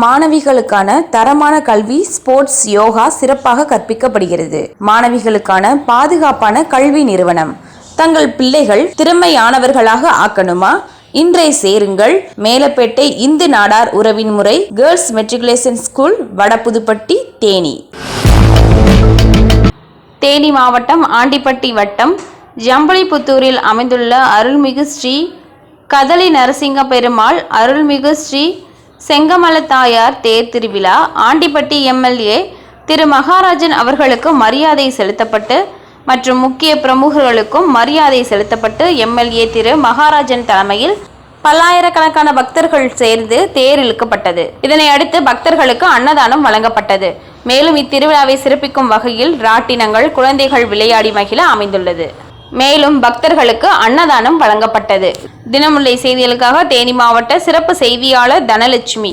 மாணவிகளுக்கான தரமான கல்வி ஸ்போர்ட்ஸ் யோகா சிறப்பாக கற்பிக்கப்படுகிறது. மாணவிகளுக்கான பாதுகாப்பான கல்வி நிறுவனம். தங்கள் பிள்ளைகள் திறமையானவர்களாக ஆக்கணுமா? இன்றை சேருங்கள். மேலப்பேட்டை இந்து நாடார் உறவின் முறை girls matriculation school Vadapudupatti Theni. Theni மாவட்டம் ஆண்டிப்பட்டி வட்டம் ஜம்பளிபுத்தூரில் அமைந்துள்ள அருள்மிகு ஸ்ரீ கதலி நரசிங்க பெருமாள் அருள்மிகு ஸ்ரீ செங்கமல தாயார் தேர் திருவிழா ஆண்டிப்பட்டி எம்எல்ஏ திரு. மகாராஜன் அவர்களுக்கு மரியாதை செலுத்தப்பட்டு மற்றும் முக்கிய பிரமுகர்களுக்கும் மரியாதை செலுத்தப்பட்டு எம்எல்ஏ திரு. மகாராஜன் தலைமையில் பல்லாயிரக்கணக்கான பக்தர்கள் சேர்ந்து தேர் இழுக்கப்பட்டது. இதனை அடுத்து பக்தர்களுக்கு அன்னதானம் வழங்கப்பட்டது. மேலும் இத்திருவிழாவை சிறப்பிக்கும் வகையில் ராட்டினங்கள் குழந்தைகள் விளையாடி மகிழ அமைந்துள்ளது. மேலும் பக்தர்களுக்கு அன்னதானம் வழங்கப்பட்டது. தினமுல்லை செய்திகளுக்காக தேனி மாவட்ட சிறப்பு செய்தியாளர் தனலட்சுமி.